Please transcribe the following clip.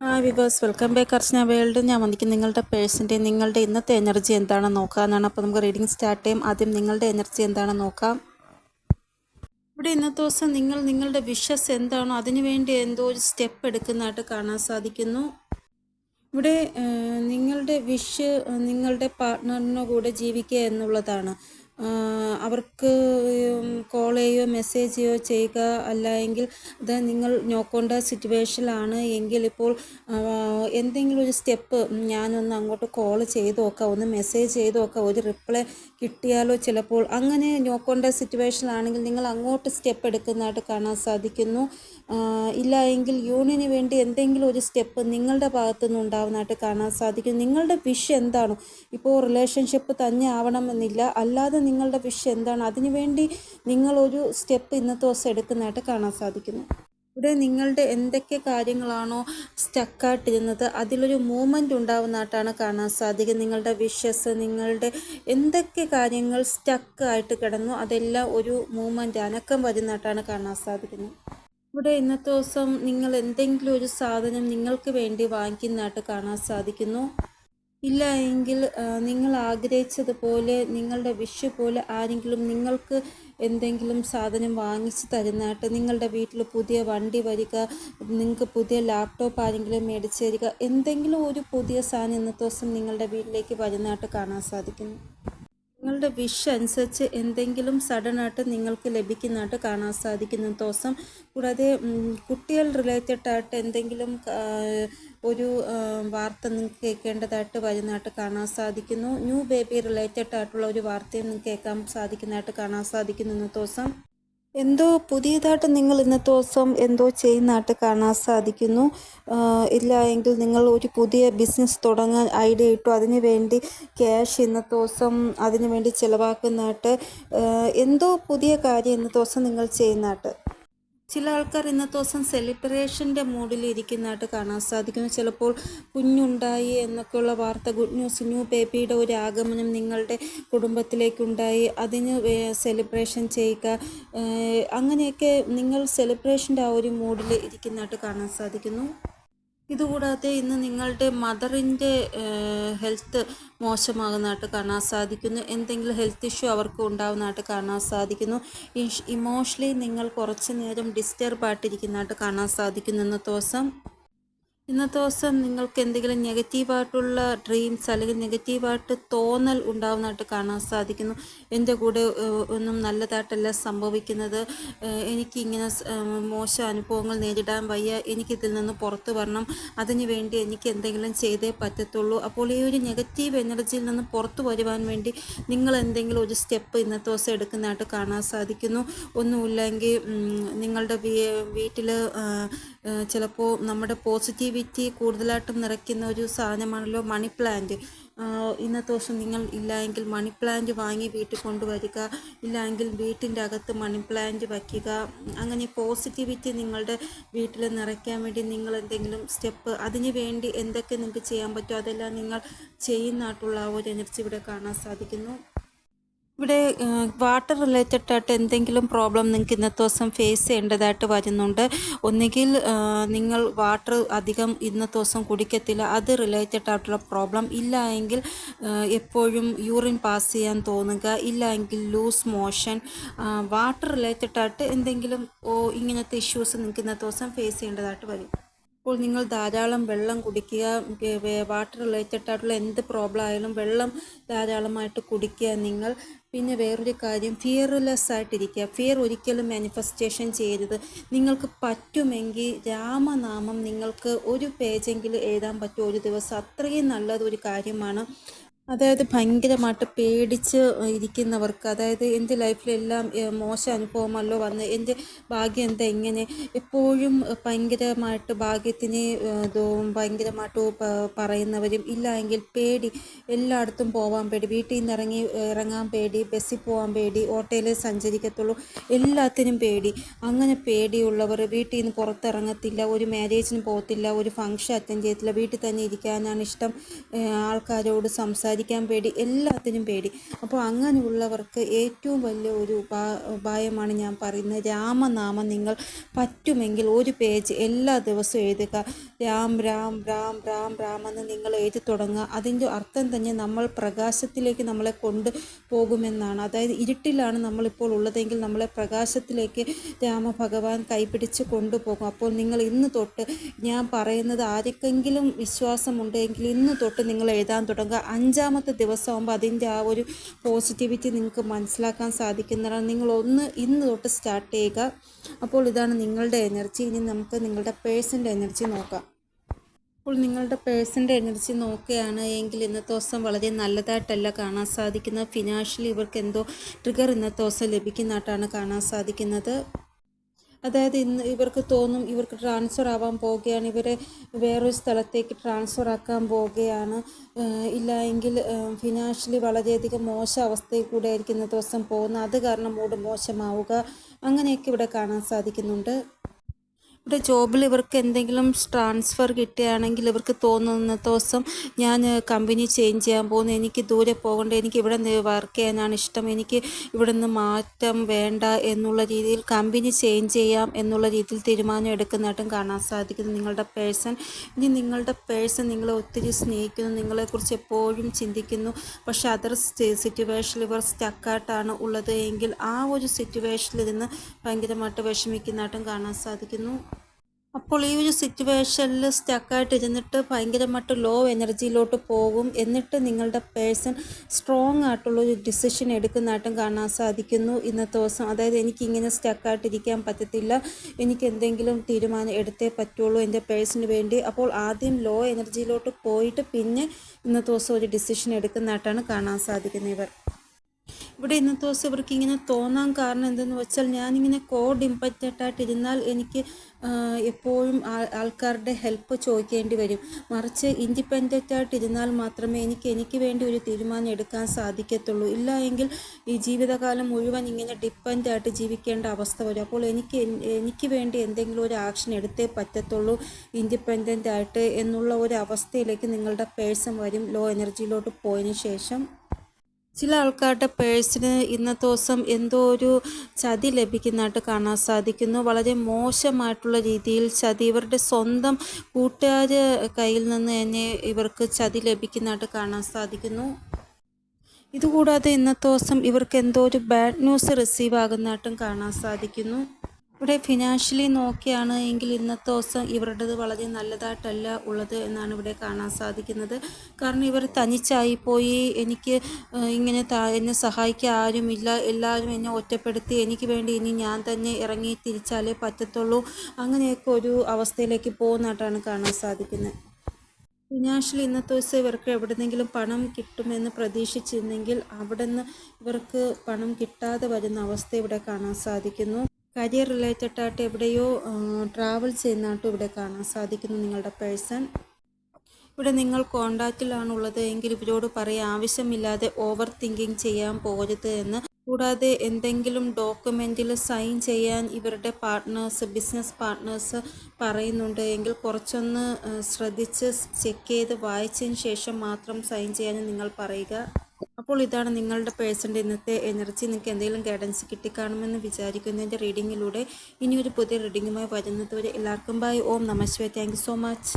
Hi viewers welcome back Archana world ഞാൻ വന്നിരിക്കും നിങ്ങളുടെ പേഴ്സന്റെ നിങ്ങളുടെ ഇന്നത്തെ എനർജി എന്താണെന്ന് നോക്കാമെന്നാണ് അപ്പോൾ നമുക്ക് റീഡിംഗ് സ്റ്റാർട്ട് ചെയ്യും. ആദ്യം നിങ്ങളുടെ എനർജി എന്താണെന്ന് നോക്കാം. ഇവിടെ ഇന്നത്തെ ദിവസം നിങ്ങൾ നിങ്ങളുടെ വിഷസ് എന്താണോ അതിനു വേണ്ടി എന്തോ ഒരു സ്റ്റെപ്പ് എടുക്കുന്നതായിട്ട് കാണാൻ സാധിക്കുന്നു. ഇവിടെ നിങ്ങളുടെ വിഷ് നിങ്ങളുടെ പാർട്ട്ണറിനോ കൂടെ ജീവിക്കുക എന്നുള്ളതാണ്. അവർക്ക് കോൾ ചെയ്യുകയോ മെസ്സേജ് ചെയ്യുകയോ ചെയ്യുക അല്ല എങ്കിൽ അത് നിങ്ങൾ നോക്കേണ്ട സിറ്റുവേഷനിലാണ് എങ്കിൽ ഇപ്പോൾ എന്തെങ്കിലും ഒരു സ്റ്റെപ്പ് ഞാനൊന്ന് അങ്ങോട്ട് കോൾ ചെയ്ത് നോക്കാം. ഒന്ന് മെസ്സേജ് ചെയ്ത് നോക്കാം. ഒരു റിപ്ലൈ കിട്ടിയാലോ ചിലപ്പോൾ. അങ്ങനെ നോക്കേണ്ട സിറ്റുവേഷനിലാണെങ്കിൽ നിങ്ങൾ അങ്ങോട്ട് സ്റ്റെപ്പ് എടുക്കുന്നതായിട്ട് കാണാൻ സാധിക്കുന്നു. ഇല്ല എങ്കിൽ യൂണിന് വേണ്ടി എന്തെങ്കിലും ഒരു സ്റ്റെപ്പ് നിങ്ങളുടെ ഭാഗത്തു നിന്ന് ഉണ്ടാവുന്നതായിട്ട് കാണാൻ സാധിക്കും. നിങ്ങളുടെ വിഷ് എന്താണോ? ഇപ്പോൾ റിലേഷൻഷിപ്പ് തന്നെ ആവണമെന്നില്ല. അല്ലാതെ നിങ്ങളുടെ വിഷ് എന്താണ്? അതിനുവേണ്ടി നിങ്ങളൊരു സ്റ്റെപ്പ് ഇന്നത്തെ ദിവസം എടുക്കുന്നതായിട്ട് കാണാൻ സാധിക്കുന്നു. ഇവിടെ നിങ്ങളുടെ എന്തൊക്കെ കാര്യങ്ങളാണോ സ്റ്റക്കായിട്ടിരുന്നത് അതിലൊരു മൂവ്മെന്റ് ഉണ്ടാവുന്നതായിട്ടാണ് കാണാൻ സാധിക്കുക. നിങ്ങളുടെ വിഷസ് നിങ്ങളുടെ എന്തൊക്കെ കാര്യങ്ങൾ സ്റ്റക്ക് ആയിട്ട് കിടന്നു അതെല്ലാം ഒരു മൂവ്മെന്റ് അനക്കം വരുന്നതായിട്ടാണ് കാണാൻ സാധിക്കുന്നത്. ഇവിടെ ഇന്നത്തെ ദിവസം നിങ്ങൾ എന്തെങ്കിലും ഒരു സാധനം നിങ്ങൾക്ക് വേണ്ടി വാങ്ങിക്കുന്നതായിട്ട് കാണാൻ സാധിക്കുന്നു. ഇല്ല എങ്കിൽ നിങ്ങൾ ആഗ്രഹിച്ചതുപോലെ നിങ്ങളുടെ വിഷ് പോലെ ആരെങ്കിലും നിങ്ങൾക്ക് എന്തെങ്കിലും സാധനം വാങ്ങിച്ചു തരുന്നതായിട്ട് നിങ്ങളുടെ വീട്ടിൽ പുതിയ വണ്ടി വരിക നിങ്ങൾക്ക് പുതിയ ലാപ്ടോപ്പ് ആരെങ്കിലും മേടിച്ചു തരിക എന്തെങ്കിലും ഒരു പുതിയ സാധനം ഇന്നത്തെ ദിവസം നിങ്ങളുടെ വീട്ടിലേക്ക് വരുന്നതായിട്ട് കാണാൻ സാധിക്കുന്നു. നിങ്ങളുടെ വിഷ് അനുസരിച്ച് എന്തെങ്കിലും സഡനായിട്ട് നിങ്ങൾക്ക് ലഭിക്കുന്നതായിട്ട് കാണാൻ സാധിക്കുന്ന. ദിവസം കൂടാതെ കുട്ടികൾ റിലേറ്റഡ് ആയിട്ട് എന്തെങ്കിലും ഒരു വാർത്ത നിങ്ങൾക്ക് കേൾക്കേണ്ടതായിട്ട് വരുന്നതായിട്ട് കാണാൻ സാധിക്കുന്നു. ന്യൂ ബേബി റിലേറ്റഡ് ആയിട്ടുള്ള ഒരു വാർത്തയും നിങ്ങൾക്ക് കേൾക്കാൻ സാധിക്കുന്നതായിട്ട് കാണാൻ സാധിക്കുന്നു ഇന്നത്തെ ദിവസം. എന്തോ പുതിയതായിട്ട് നിങ്ങൾ ഇന്നത്തെ ദിവസം എന്തോ ചെയ്യുന്നതായിട്ട് കാണാൻ സാധിക്കുന്നു. ഇല്ല എങ്കിൽ നിങ്ങൾ ഒരു പുതിയ ബിസിനസ് തുടങ്ങാൻ ഐഡിയ ഇട്ടു. അതിനു വേണ്ടി ക്യാഷ് ഇന്നത്തെ ദിവസം അതിന് വേണ്ടി ചിലവാക്കുന്നതായിട്ട് എന്തോ പുതിയ കാര്യം ഇന്നത്തെ ദിവസം നിങ്ങൾ ചെയ്യുന്നതായിട്ട്. ചില ആൾക്കാർ ഇന്നത്തെ ദിവസം സെലിബ്രേഷന്റെ മൂഡിൽ ഇരിക്കുന്നതായിട്ട് കാണാൻ സാധിക്കുന്നു. ചിലപ്പോൾ കുഞ്ഞുണ്ടായി എന്നൊക്കെയുള്ള വാർത്ത ഗുഡ് ന്യൂസ് ന്യൂ ബേബിയുടെ ഒരു ആഗമനം നിങ്ങളുടെ കുടുംബത്തിലേക്കുണ്ടായി. അതിന് സെലിബ്രേഷൻ ചെയ്യുക. അങ്ങനെയൊക്കെ നിങ്ങൾ സെലിബ്രേഷന്റെ ആ ഒരു മൂഡിൽ ഇരിക്കുന്നതായിട്ട് കാണാൻ സാധിക്കുന്നു. ഇതുകൂടാതെ ഇന്ന് നിങ്ങളുടെ മദറിന്റെ ഹെൽത്ത് മോശമാകുന്നതായിട്ട് കാണാൻ സാധിക്കുന്നു. എന്തെങ്കിലും ഹെൽത്ത് ഇഷ്യൂ അവർക്ക് ഉണ്ടാകുന്നതായിട്ട് കാണാൻ സാധിക്കുന്നു. ഇമോഷണലി നിങ്ങൾ കുറച്ച് നേരം ഡിസ്റ്റർബ് ആയിട്ടിരിക്കുന്നതായിട്ട് കാണാൻ സാധിക്കുന്നു ഇന്നത്തെ ദിവസം ഇന്നത്തെ ദിവസം നിങ്ങൾക്ക് എന്തെങ്കിലും നെഗറ്റീവായിട്ടുള്ള ഡ്രീംസ് അല്ലെങ്കിൽ നെഗറ്റീവായിട്ട് തോന്നൽ ഉണ്ടാവുന്നതായിട്ട് കാണാൻ സാധിക്കുന്നു. എന്റെ കൂടെ ഒന്നും നല്ലതായിട്ടല്ല സംഭവിക്കുന്നത്. എനിക്ക് സ്- മോശം അനുഭവങ്ങൾ നേരിടാൻ വയ്യ. എനിക്കിതിൽ നിന്ന് പുറത്തു വരണം. അതിനു വേണ്ടി എനിക്ക് എന്തെങ്കിലും ചെയ്തേ പറ്റത്തുള്ളൂ. അപ്പോൾ ഈ ഒരു നെഗറ്റീവ് എനർജിയിൽ നിന്ന് പുറത്തു വരുവാൻ വേണ്ടി നിങ്ങൾ എന്തെങ്കിലും ഒരു സ്റ്റെപ്പ് ഇന്നത്തെ ദിവസം എടുക്കുന്നതായിട്ട് കാണാൻ സാധിക്കുന്നു. ഒന്നുമില്ലെങ്കിൽ നിങ്ങളുടെ വീട്ടിൽ ചിലപ്പോൾ നമ്മുടെ പോസിറ്റിവിറ്റി കൂടുതലായിട്ടും നിറയ്ക്കുന്ന ഒരു സാധനമാണല്ലോ മണി പ്ലാന്റ് ഇന്നത്തെ ദിവസം നിങ്ങൾ ഇല്ല എങ്കിൽ മണി പ്ലാന്റ് വാങ്ങി വീട്ടിൽ കൊണ്ടുവരിക ഇല്ല എങ്കിൽ വീട്ടിന്റെ അകത്ത് മണി പ്ലാന്റ് വയ്ക്കുക. അങ്ങനെ പോസിറ്റിവിറ്റി നിങ്ങളുടെ വീട്ടിൽ നിറയ്ക്കാൻ വേണ്ടി നിങ്ങൾ എന്തെങ്കിലും സ്റ്റെപ്പ് അതിന് വേണ്ടി എന്തൊക്കെ നിങ്ങൾക്ക് ചെയ്യാൻ പറ്റുമോ അതെല്ലാം നിങ്ങൾ ചെയ്യുന്നതായിട്ടുള്ള ആ ഒരു എനർജി ഇവിടെ കാണാൻ സാധിക്കുന്നു. ഇവിടെ വാട്ടർ റിലേറ്റഡ് ആയിട്ട് എന്തെങ്കിലും പ്രോബ്ലം നിങ്ങൾക്ക് ഇന്നത്തെ ദിവസം ഫേസ് ചെയ്യേണ്ടതായിട്ട് വരുന്നുണ്ട്. ഒന്നുകിൽ നിങ്ങൾ വാട്ടർ അധികം ഇന്നത്തെ ദിവസം കുടിക്കത്തില്ല അത് റിലേറ്റഡ് ആയിട്ടുള്ള പ്രോബ്ലം ഇല്ല എങ്കിൽ എപ്പോഴും യൂറിൻ പാസ് ചെയ്യാൻ തോന്നുക ഇല്ല എങ്കിൽ ലൂസ് മോഷൻ വാട്ടർ റിലേറ്റഡ് ആയിട്ട് എന്തെങ്കിലും ഓ ഇങ്ങനത്തെ ഇഷ്യൂസ് നിങ്ങൾക്ക് ഇന്നത്തെ ദിവസം ഫേസ് ചെയ്യേണ്ടതായിട്ട് വരും. അപ്പോൾ നിങ്ങൾ ധാരാളം വെള്ളം കുടിക്കുക വാട്ടർ റിലേറ്റഡ് ആയിട്ടുള്ള എന്ത് പ്രോബ്ലം ആയാലും വെള്ളം ധാരാളമായിട്ട് കുടിക്കുക നിങ്ങൾ. പിന്നെ വേറൊരു കാര്യം ഫിയർലെസ് ആയിട്ടിരിക്കുക. ഫിയർ ഒരിക്കലും മാനിഫെസ്റ്റേഷൻ ചെയ്യരുത്. നിങ്ങൾക്ക് പറ്റുമെങ്കിൽ രാമനാമം നിങ്ങൾക്ക് ഒരു പേജെങ്കിലും എഴുതാൻ പറ്റും. ഒരു ദിവസം അത്രയും നല്ലതൊരു കാര്യമാണ്. അതായത് ഭയങ്കരമായിട്ട് പേടിച്ച് ഇരിക്കുന്നവർക്ക് അതായത് എന്റെ ലൈഫിലെല്ലാം മോശ അനുഭവമല്ലോ വന്ന് എന്റെ ഭാഗ്യം എന്താ ഇങ്ങനെ? എപ്പോഴും ഭയങ്കരമായിട്ട് ഭാഗ്യത്തിന് ഭയങ്കരമായിട്ട് പറയുന്നവരും ഇല്ല എങ്കിൽ പേടി എല്ലായിടത്തും പോകാൻ പേടി വീട്ടിൽ നിന്ന് ഇറങ്ങി ഇറങ്ങാൻ പേടി ബസ്സിൽ പോകാൻ പേടി ഓട്ടോയിൽ സഞ്ചരിക്കത്തുള്ളൂ എല്ലാത്തിനും പേടി. അങ്ങനെ പേടിയുള്ളവർ വീട്ടിൽ നിന്ന് പുറത്തിറങ്ങത്തില്ല ഒരു മാരേജിന് പോകത്തില്ല ഒരു ഫംഗ്ഷൻ അറ്റൻഡ് ചെയ്യത്തില്ല വീട്ടിൽ തന്നെ ഇരിക്കാനാണ് ഇഷ്ടം. ആൾക്കാരോട് സംസാരിക്കും സംസാരിക്കാൻ പേടി എല്ലാത്തിനും പേടി. അപ്പോൾ അങ്ങനെയുള്ളവർക്ക് ഏറ്റവും വലിയ ഒരു ഉപായമാണ് ഞാൻ പറയുന്നത് രാമനാമം നിങ്ങൾ പറ്റുമെങ്കിൽ ഒരു പേജ് എല്ലാ ദിവസവും എഴുതുക. രാം രാം രാം രാം രാം എന്ന് നിങ്ങൾ എഴുതി തുടങ്ങുക. അതിന്റെ അർത്ഥം തന്നെ നമ്മൾ പ്രകാശത്തിലേക്ക് നമ്മളെ കൊണ്ട് പോകുമെന്നാണ്. അതായത് ഇരുട്ടിലാണ് നമ്മളിപ്പോൾ ഉള്ളതെങ്കിൽ നമ്മളെ പ്രകാശത്തിലേക്ക് രാമഭഗവാൻ കൈപിടിച്ച് കൊണ്ടുപോകും അപ്പോൾ നിങ്ങൾ ഇന്ന് തൊട്ട് ഞാൻ പറയുന്നത് ആർക്കെങ്കിലും വിശ്വാസമുണ്ടെങ്കിൽ ഇന്ന് തൊട്ട് നിങ്ങൾ എഴുതാൻ തുടങ്ങുക. അഞ്ചാമത്തെ ദിവസമാകുമ്പോൾ അതിന്റെ ആ ഒരു പോസിറ്റിവിറ്റി നിങ്ങൾക്ക് മനസ്സിലാക്കാൻ സാധിക്കുന്നതാണ്. നിങ്ങൾ ഒന്ന് ഇന്ന് തൊട്ട് സ്റ്റാർട്ട് ചെയ്യുക. അപ്പോൾ ഇതാണ് നിങ്ങളുടെ എനർജി ഇനി നമുക്ക് നിങ്ങളുടെ പേഴ്സന്റെ എനർജി നോക്കാം. അപ്പോൾ നിങ്ങളുടെ പേഴ്സന്റെ എനർജി നോക്കുകയാണ് എങ്കിൽ ഇന്നത്തെ ദിവസം വളരെ നല്ലതായിട്ടല്ല കാണാൻ സാധിക്കുന്നത്. ഫിനാൻഷ്യലി ഇവർക്ക് എന്തോ ട്രിഗർ ഇന്നത്തെ ദിവസം ലഭിക്കുന്നതായിട്ടാണ് കാണാൻ സാധിക്കുന്നത്. അതായത് ഇന്ന് ഇവർക്ക് തോന്നും ഇവർക്ക് ട്രാൻസ്ഫർ ആവാൻ പോവുകയാണ്. ഇവരെ വേറൊരു സ്ഥലത്തേക്ക് ട്രാൻസ്ഫർ ആക്കാൻ പോവുകയാണ്. ഇല്ല എങ്കിൽ ഫിനാൻഷ്യലി വളരെയധികം മോശം അവസ്ഥയിൽ കൂടെ ആയിരിക്കും ഇന്നത്തെ ദിവസം പോകുന്നത് അത് കാരണം മൂഡ് മോശമാവുക അങ്ങനെയൊക്കെ ഇവിടെ കാണാൻ സാധിക്കുന്നുണ്ട്. ഇവിടെ ജോബിൽ ഇവർക്ക് എന്തെങ്കിലും ട്രാൻസ്ഫർ കിട്ടുകയാണെങ്കിൽ ഇവർക്ക് തോന്നുന്ന ദിവസം ഞാൻ കമ്പനി ചേഞ്ച് ചെയ്യാൻ പോകുന്നു. എനിക്ക് ദൂരെ പോകേണ്ട എനിക്ക് ഇവിടെ വർക്ക് ചെയ്യാനാണ് ഇഷ്ടം. എനിക്ക് ഇവിടെ നിന്ന് മാറ്റം വേണ്ട എന്നുള്ള രീതിയിൽ കമ്പനി ചേഞ്ച് ചെയ്യാം എന്നുള്ള രീതിയിൽ തീരുമാനം എടുക്കുന്നതായിട്ടും കാണാൻ സാധിക്കുന്നു. നിങ്ങളുടെ പേഴ്സൺ ഇനി നിങ്ങളുടെ പേഴ്സൺ നിങ്ങളെ ഒത്തിരി സ്നേഹിക്കുന്നു നിങ്ങളെക്കുറിച്ച് എപ്പോഴും ചിന്തിക്കുന്നു. പക്ഷേ അതർ സിറ്റുവേഷനിൽ ഇവർ സ്റ്റക്കായിട്ടാണ് ഉള്ളത് എങ്കിൽ ആ ഒരു സിറ്റുവേഷനിൽ നിന്ന് ഭയങ്കരമായിട്ട് വിഷമിക്കുന്നതായിട്ടും കാണാൻ സാധിക്കുന്നു. അപ്പോൾ ഈ ഒരു സിറ്റുവേഷനിൽ സ്റ്റക്കായിട്ട് ഇരുന്നിട്ട് ഭയങ്കരമായിട്ട് ലോ എനർജിയിലോട്ട് പോകും. എന്നിട്ട് നിങ്ങളുടെ പേഴ്സൺ സ്ട്രോങ് ആയിട്ടുള്ള ഒരു ഡിസിഷൻ എടുക്കുന്നതായിട്ടും കാണാൻ സാധിക്കുന്നു ഇന്നത്തെ ദിവസം. അതായത് എനിക്കിങ്ങനെ സ്റ്റക്കായിട്ടിരിക്കാൻ പറ്റത്തില്ല. എനിക്ക് എന്തെങ്കിലും തീരുമാനം എടുത്തേ പറ്റുള്ളൂ എന്റെ പേഴ്സണിന് വേണ്ടി. അപ്പോൾ ആദ്യം ലോ എനർജിയിലോട്ട് പോയിട്ട് പിന്നെ ഇന്നത്തെ ദിവസം ഒരു ഡിസിഷൻ എടുക്കുന്നതായിട്ടാണ് കാണാൻ സാധിക്കുന്നത് ഇവർ. ഇവിടെ ഇന്നത്തെ ദിവസം ഇവർക്ക് ഇങ്ങനെ തോന്നാൻ കാരണം എന്തെന്ന് വെച്ചാൽ ഞാനിങ്ങനെ കോഡ് ആയിട്ട് ഇരുന്നാൽ എനിക്ക് എപ്പോഴും ആൾക്കാരുടെ ഹെൽപ്പ് ചോദിക്കേണ്ടി വരും. മറിച്ച് ഇൻഡിപെൻഡന്റ് ആയിട്ടിരുന്നാൽ മാത്രമേ എനിക്ക് എനിക്ക് വേണ്ടി ഒരു തീരുമാനം എടുക്കാൻ സാധിക്കത്തുള്ളൂ. ഇല്ല എങ്കിൽ ഈ ജീവിതകാലം മുഴുവൻ ഇങ്ങനെ ഡിപ്പെൻഡ് ആയിട്ട് ജീവിക്കേണ്ട അവസ്ഥ വരും. അപ്പോൾ എനിക്ക് എനിക്ക് വേണ്ടി എന്തെങ്കിലും ഒരു ആക്ഷൻ എടുത്തേ പറ്റത്തുള്ളൂ ഇൻഡിപെൻഡന്റ് ആയിട്ട് എന്നുള്ള ഒരു അവസ്ഥയിലേക്ക് നിങ്ങളുടെ പേഴ്സൺ വരും ലോ എനർജിയിലോട്ട് പോയതിന് ശേഷം. ചില ആൾക്കാരുടെ പേഴ്സിന് ഇന്നത്തെ ദിവസം എന്തോ ഒരു ചതി ലഭിക്കുന്നതായിട്ട് കാണാൻ സാധിക്കുന്നു. വളരെ മോശമായിട്ടുള്ള രീതിയിൽ ചതി ഇവരുടെ സ്വന്തം കൂട്ടുകാർ കയ്യിൽ നിന്ന് തന്നെ ഇവർക്ക് ചതി ലഭിക്കുന്നതായിട്ട് കാണാൻ സാധിക്കുന്നു. ഇതുകൂടാതെ ഇന്നത്തെ ദിവസം ഇവർക്ക് എന്തോ ഒരു ബാഡ് ന്യൂസ് റിസീവ് ആകുന്നതായിട്ടും കാണാൻ സാധിക്കുന്നു. ഇവിടെ ഫിനാൻഷ്യലി നോക്കിയാണ് എങ്കിൽ ഇന്നത്തെ ദിവസം ഇവരുടേത് വളരെ നല്ലതായിട്ടല്ല ഉള്ളത് എന്നാണ് ഇവിടെ കാണാൻ സാധിക്കുന്നത്. കാരണം ഇവർ തനിച്ചായി പോയി എനിക്ക് ഇങ്ങനെ എന്നെ സഹായിക്കാൻ ആരുമില്ല എല്ലാവരും എന്നെ ഒറ്റപ്പെടുത്തി എനിക്ക് വേണ്ടി ഇനി ഞാൻ തന്നെ ഇറങ്ങി തിരിച്ചാലേ പറ്റത്തുള്ളൂ. അങ്ങനെയൊക്കെ ഒരു അവസ്ഥയിലേക്ക് പോകുന്നതായിട്ടാണ് കാണാൻ സാധിക്കുന്നത്. ഫിനാൻഷ്യലി ഇന്നത്തെ ദിവസം ഇവർക്ക് എവിടെന്നെങ്കിലും പണം കിട്ടുമെന്ന് പ്രതീക്ഷിച്ചിരുന്നെങ്കിൽ അവിടെ നിന്ന് ഇവർക്ക് പണം കിട്ടാതെ വരുന്ന അവസ്ഥ ഇവിടെ കാണാൻ സാധിക്കുന്നു. കരിയർ റിലേറ്റഡ് ആയിട്ട് എവിടെയോ ട്രാവൽ ചെയ്യുന്നതായിട്ട് ഇവിടെ കാണാൻ സാധിക്കുന്നു നിങ്ങളുടെ പേഴ്സൺ ഇവിടെ നിങ്ങൾ കോണ്ടാക്റ്റിലാണുള്ളത് എങ്കിൽ ഇവരോട് പറയാൻ ആവശ്യമില്ലാതെ ഓവർ തിങ്കിങ് ചെയ്യാൻ പോകരുത് എന്ന്. കൂടാതെ എന്തെങ്കിലും ഡോക്യുമെന്റിൽ സൈൻ ചെയ്യാൻ ഇവരുടെ പാർട്ട്നേഴ്സ് ബിസിനസ് പാർട്ട്നേഴ്സ് പറയുന്നുണ്ട് എങ്കിൽ കുറച്ചൊന്ന് ശ്രദ്ധിച്ച് ചെക്ക് ചെയ്ത് വായിച്ചതിന് ശേഷം മാത്രം സൈൻ ചെയ്യാൻ നിങ്ങൾ പറയുക. അപ്പോൾ ഇതാണ് നിങ്ങളുടെ പേഴ്സന്റെ ഇന്നത്തെ എനർജി. നിങ്ങൾക്ക് എന്തെങ്കിലും ഗൈഡൻസ് കിട്ടിക്കാണുമെന്ന് വിചാരിക്കുന്നതിന്റെ റീഡിങ്ങിലൂടെ ഇനി ഒരു പുതിയ റീഡിങ്ങുമായി വരുന്നതുവരെ എല്ലാവർക്കും ബൈ ഓം നമസ്വേ താങ്ക് സോ മച്ച്